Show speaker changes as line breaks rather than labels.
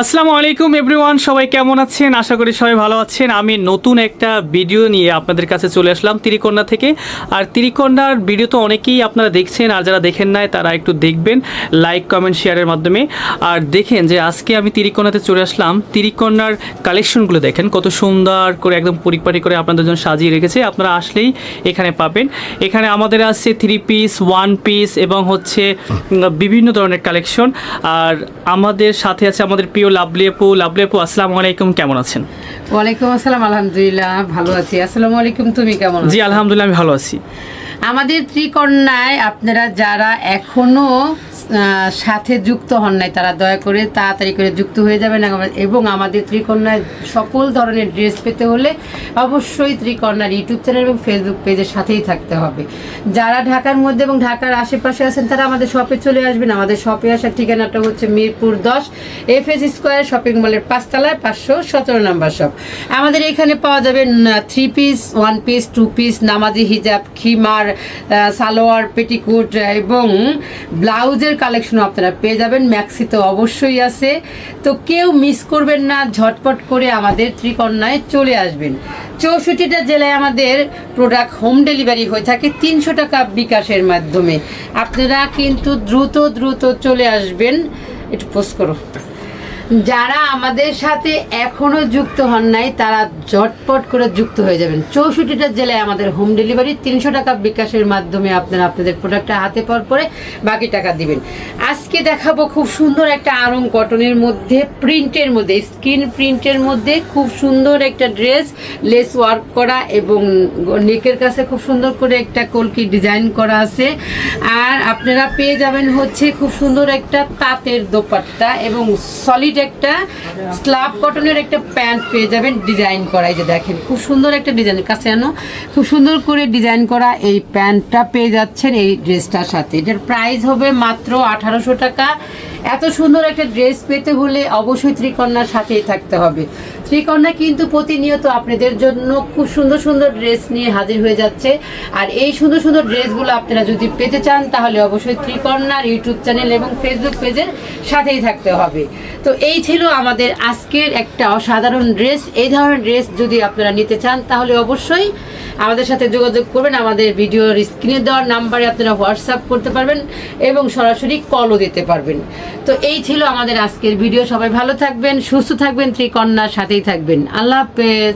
আসসালামু আলাইকুম এভরিওয়ান সবাই কেমন আছেন? আশা করি সবাই ভালো আছেন। আমি নতুন একটা ভিডিও নিয়ে আপনাদের কাছে চলে আসলাম তিরিকন্যা থেকে। আর তিরিকন্যার ভিডিও তো অনেকেই আপনারা দেখছেন, আর যারা দেখেন নাই, তারা একটু দেখবেন। লাইক কমেন্ট শেয়ারের মাধ্যমে। আর দেখেন যে আজকে আমি তিরিকন্যাতে চলে আসলাম। তিরিকন্যার কালেকশনগুলো দেখেন, কত সুন্দর করে একদম পরিপাটি করে আপনাদের জন্য সাজিয়ে রেখেছে। আপনারা আসলেই এখানে পাবেন। এখানে আমাদের আছে থ্রি পিস ওয়ান পিস এবং হচ্ছে বিভিন্ন ধরনের কালেকশন আর আমাদের সাথে আছে আমাদের প্রিয় লাভলি আপু লাভলি আপু আসসালামু আলাইকুম কেমন আছেন?
ওয়ালাইকুম আসসালাম আলহামদুলিল্লাহ ভালো আছি। আসসালামু আলাইকুম তুমি কেমন আছো?
জি আলহামদুলিল্লাহ আমি ভালো আছি।
আমাদের ত্রিকন্যায় আপনারা যারা এখনও সাথে যুক্ত হন নাই। তারা দয়া করে তাড়াতাড়ি করে যুক্ত হয়ে যাবেন এবং আমাদের ত্রিকন্যায় সকল ধরনের ড্রেস পেতে হলে অবশ্যই ত্রিকন্যার ইউটিউব চ্যানেল এবং ফেসবুক পেজের সাথেই থাকতে হবে। যারা ঢাকার মধ্যে এবং ঢাকার আশেপাশে আছেন, তারা আমাদের শপে চলে আসবেন। আমাদের শপে আসার ঠিকানাটা হচ্ছে মিরপুর দশ এফ এস স্কোয়ার শপিং মলের পাঁচতলায় পাঁচশো সতেরো নাম্বার শপ আমাদের এখানে পাওয়া যাবে three piece one piece two piece নামাজি হিজাব, খিমার সালোয়ার, পেটিকুট এবং ব্লাউজের কালেকশন আপনারা পেয়ে যাবেন। ম্যাক্সি তো অবশ্যই আছে। তো কেউ মিস করবেন না, ঝটপট করে আমাদের ত্রিকন্যায় চলে আসবেন। চৌষট্টিটা জেলায় আমাদের প্রোডাক্ট হোম ডেলিভারি হয়ে থাকে তিনশো টাকা বিকাশের মাধ্যমে। আপনারা কিন্তু দ্রুত দ্রুত চলে আসবেন। একটু পোস্ট করো। যারা আমাদের সাথে এখনও যুক্ত হন নাই, তারা ঝটপট করে যুক্ত হয়ে যাবেন। চৌষট্টিটা জেলায় আমাদের হোম ডেলিভারি তিনশো টাকা বিকাশের মাধ্যমে আপনারা আপনাদের প্রোডাক্টটা হাতে পাওয়ার পরে বাকি টাকা দিবেন। আজকে দেখাবো খুব সুন্দর একটা আরং কটনের মধ্যে প্রিন্টের মধ্যে স্কিন প্রিন্টের মধ্যে খুব সুন্দর একটা ড্রেস লেস ওয়ার্ক করা এবং নেকের কাছে খুব সুন্দর করে একটা কলকি ডিজাইন করা আছে। আর আপনারা পেয়ে যাবেন হচ্ছে খুব সুন্দর একটা তাঁতের দোপাট্টা এবং সলিড একটা স্লাব কটনের একটা প্যান্ট পেয়ে যাবেন ডিজাইন করা। এই যে দেখেন, খুব সুন্দর একটা ডিজাইন কাছে আনো, খুব সুন্দর করে ডিজাইন করা এই প্যান্টটা পেয়ে যাচ্ছেন এই ড্রেসটার সাথে। এটার প্রাইস হবে মাত্র আঠারোশো টাকা। এত সুন্দর একটা ড্রেস পেতে হলে অবশ্যই ত্রিকন্যার সাথেই থাকতে হবে। ত্রিকন্যা কিন্তু প্রতিনিয়ত আপনাদের জন্য খুব সুন্দর সুন্দর ড্রেস নিয়ে হাজির হয়ে যাচ্ছে। আর এই সুন্দর সুন্দর ড্রেসগুলো আপনারা যদি পেতে চান, তাহলে অবশ্যই ত্রিকন্যার ইউটিউব চ্যানেল এবং ফেসবুক পেজের সাথেই থাকতে হবে। তো এই ছিল আমাদের আজকের একটা অসাধারণ ড্রেস এই ধরনের ড্রেস যদি আপনারা নিতে চান, তাহলে অবশ্যই আমাদের সাথে যোগাযোগ করবেন। আমাদের ভিডিওর স্ক্রিনে দেওয়ার নাম্বারে আপনারা হোয়াটসঅ্যাপ করতে পারবেন এবং সরাসরি কলও দিতে পারবেন। তো এই ছিল আমাদের আজকের ভিডিও সবাই ভালো থাকবেন, সুস্থ থাকবেন। ত্রিকন্যার সাথেই থাকবেন। আল্লাহ হাফেজ।